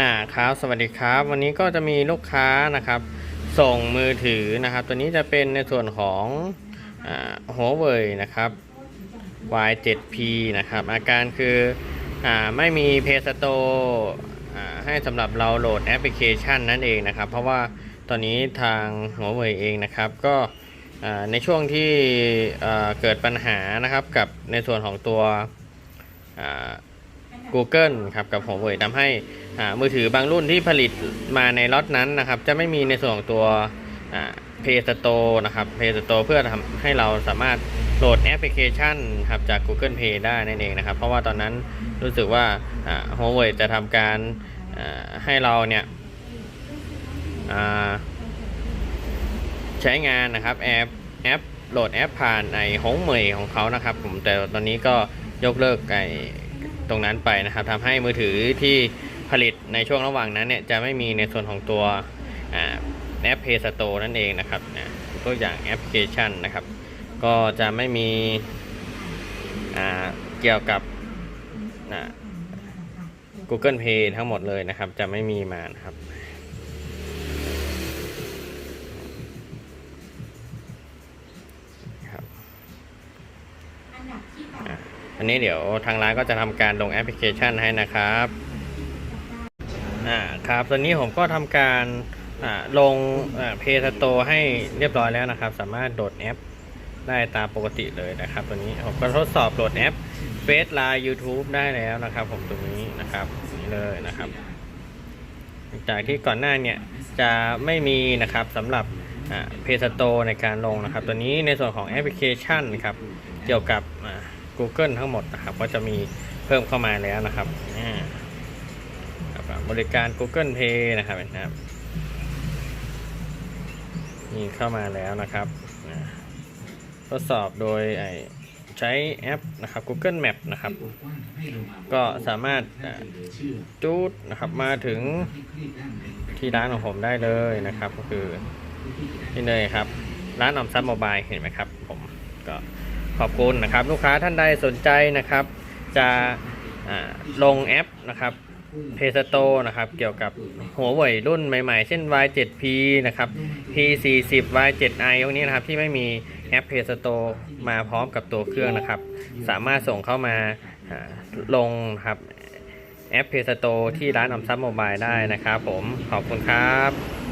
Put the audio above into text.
อ่าครับสวัสดีครับ วันนี้ก็จะมีลูกค้านะครับ ส่งมือถือนะครับ ตัวนี้จะเป็นในส่วนของหัวเว่ยนะครับ Y7P นะครับ อาการคืออาไม่มี Play Store อ่าให้สำหรับเราโหลดแอปพลิเคชันนั่นเองนะครับ เพราะว่าตอนนี้ทางหัวเว่ยเองนะครับ ก็อ่าในช่วงที่อ่าเกิดปัญหานะครับกับในส่วนของตัวอ่า Google ครับกับ Huawei ทำให้มือถือบางรุ่นที่ผลิตมาในล็อตนั้นนะครับ จะไม่มีในส่วนของตัว Play Store นะครับ Play Store เพื่อทำให้เราสามารถโหลดแอปพลิเคชันครับจาก Google Play ได้นั่นเองนะครับ เพราะว่าตอนนั้นรู้สึกว่าอ่า Huawei จะทำการให้เราเนี่ยใช้งานนะครับแอปแอปโหลดแอปผ่านในฮงเหมยของเขานะครับ ผมแต่ตอนนี้ก็ยกเลิกไอ ตรงนั้นไปนะครับทำให้มือถือที่ผลิตในช่วงระหว่างนั้นเนี่ยจะไม่มีในส่วนของตัวแอป Play Store นั่นเองนะครับนะตัวอย่างแอปพลิเคชันนะครับ ก็จะไม่มีเกี่ยวกับ Google Play ทั้งหมดเลยนะครับ จะไม่มีมานะครับ นนี้เดี๋ยวทางร้านก็จะทำการลงแอปพลิเคชันให้นะครับอ่าครับตอนนี้ผมก็ทำการอ่าลงเพย์สโตให้เรียบร้อยแล้วนะครับ สามารถโหลดแอปได้ตามปกติเลยนะครับ ตัวนี้ผมก็ทดสอบโหลดแอปเฟซไลน์ YouTube ได้แล้วนะครับ ผมตรงนี้นะครับนี่เลยนะครับ จากที่ก่อนหน้าเนี่ยจะไม่มีนะครับสำหรับเพย์สโตในการลงนะครับ ตัวนี้ในส่วนของแอปพลิเคชันครับ เกี่ยวกับ Google ทั้งหมดนะครับ ก็จะมีเพิ่มเข้ามาแล้วนะครับบริการ Google Pay นะครับนะครับนี่เข้ามาแล้วนะครับทดสอบโดยใช้แอปนะครับ Google Map นะครับ ก็สามารถจูดนะครับมาถึงที่ร้านของผมได้เลยนะครับ ก็คือนี่เลยครับ ร้านออมทรัพย์โมบายเห็นไหมครับ ผมก็ ขอบคุณนะครับ ลูกค้าท่านใดสนใจนะครับ จะลงแอปนะครับเพสโตนะครับ เกี่ยวกับหัวเว่ยรุ่นใหม่ๆ เช่น Y7P นะครับ P40 Y7i พวกนี้นะครับ ที่ไม่มีแอป Play Store มาพร้อมกับตัวเครื่องนะครับ สามารถส่งเข้ามาลงครับแอป Play Store ที่ร้านออมทรัพย์โมบายได้นะครับผมขอบคุณครับ